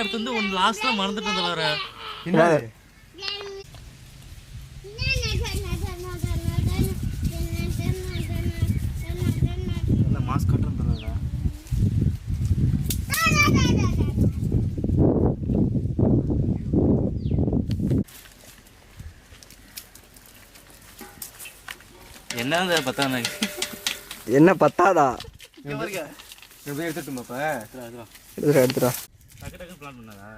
எடுத்து வந்து ஒன்று லாஸ்ட்ல மறந்துட்டு இல்லை மாஸ்க் கட்டுறேன் தலைவரா என்ன பத்தாம் என்ன பத்தாதா? எப்படி எடுத்துட்டுமா இப்போ எடுத்துடா டக்கு டக்கு பிளான் பண்ணாதா?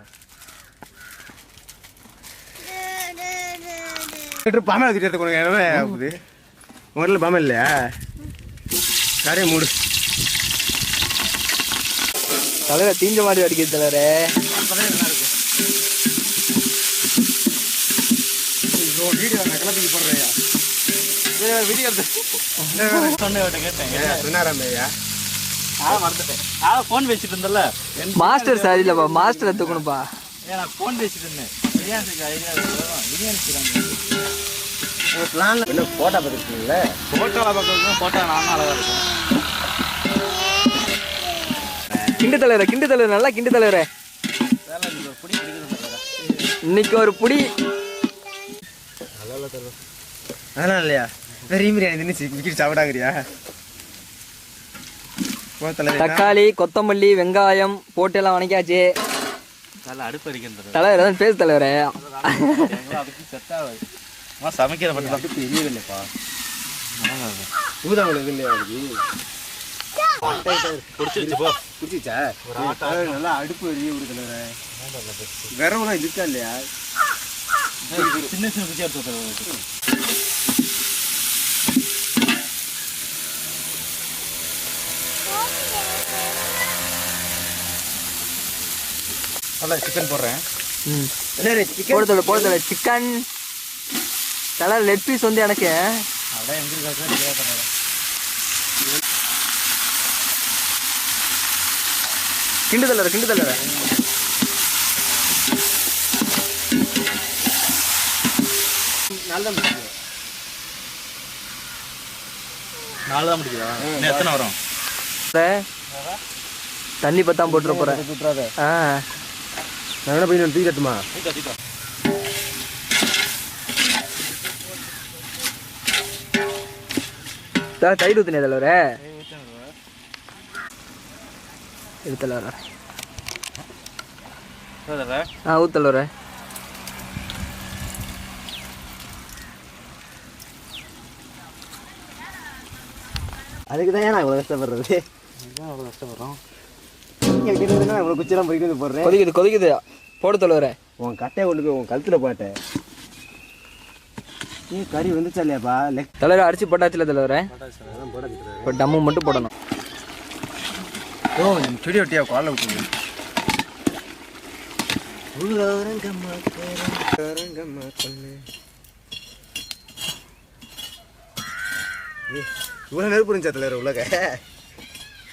பாமல் வச்சுட்டு எடுத்து என்ன ஆகுது? முதல்ல பாமல் இல்லையா? கரையை மூடு. தலைவரை தீஞ்ச மாதிரி அடிக்குது தலைவரே. கிளப்பிக்கு போடுறையா வீடியோ சொன்னவட்ட கேட்டேன். சொன்னாராமையா ஆ மறந்துட்டேன். ஆ ஃபோன் பேசிட்டு இருந்தல மாஸ்டர் சார் இல்லப்பா மாஸ்டர் எடுத்துக்கணும்ப்பா ஏன் நான் ஃபோன் பேசிட்டு இருந்தேன். பிரியாணிக்கு ஐடியா பிரியாணி பிளான் என்ன ஃபோட்டோ பார்த்துருக்கீங்களே? ஃபோட்டோவில் ஃபோட்டோ நானும் அழகாக இருக்கும் கிண்டு தலைவரே கிண்டு தலைவர் நல்லா கிண்டு தலைவரே. வேலை எனக்கு ஒரு பிடி பிடிக்குது இன்னைக்கு ஒரு புடி. அதெல்லாம் இல்லையா? பெரிய பிரியாணி தின்னு சாப்பிடாங்கறியா? தக்காளி கொத்தமல்லி வெங்காயம் போட்டு எல்லாம் வணக்கியாச்சு நல்லா அடுப்பு அடிக்கிறது தலைவர் தான் பேசு தலைவரே. சமைக்கிற மட்டும் இல்லைப்பா ஊதாமல் எதுவும் இல்லையா நல்லா அடுப்பு எரிய விடுதல விரவெல்லாம் இருக்கா இல்லையா? சின்ன சின்ன குச்சியாக நல்லா சிக்கன் போடுறேன். ம். போட தலை போட தலை சிக்கன் தலை லெக் பீஸ் வந்து எனக்கு. அப்படியே எங்க இருக்காது கிண்டு தலைவர் கிண்டு தலைவர் நல்லா நாலு தான் முடிக்குதா. எத்தனை வரும்? தண்ணி பத்தாம போட்டுற போறேன் ஆ. நான் என்ன போய் தூக்கி கட்டுமா? தயிர் ஊத்துனே தலைவரே? இது தலைவரா. ஆ ஊத்து தலைவரே. அதுக்கு தான் நான் இவ்வளோ கஷ்டப்படுறது? அவ்வளோ கஷ்டப்படுறோம் இவ்வளோ குச்சிலாம் வந்து போடுறேன். கொதிக்குது கொதிக்குது. போடு தலைவரே உன் கட்டையை கொண்டு போய் உன் கழுத்தில் போட்டேன். ஏ கறி வந்துச்சா இல்லையாப்பா? லெக் தலைவரை அரிசி போட்டாச்சுல தலைவரே இப்போ டம்மு மட்டும் போடணும். ஓ செடி ஒட்டியா காலை விட்டுங்க இவ்வளோ நெருப்பு இருந்துச்சா தலைவர் உலக?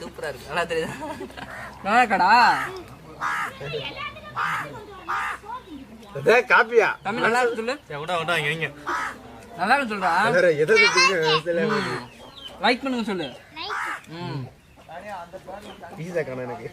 சூப்பரா இருக்கு. நல்லா தெரியுதா? நல்லா கடா காப்பியா? தம்பி நல்லா சொல்லு. விட்டா விட்டா இங்க இங்க. நல்லா சொல்றா. எதை லைக் பண்ணுங்க சொல்லு. ம். பீஸா காணும் எனக்கு.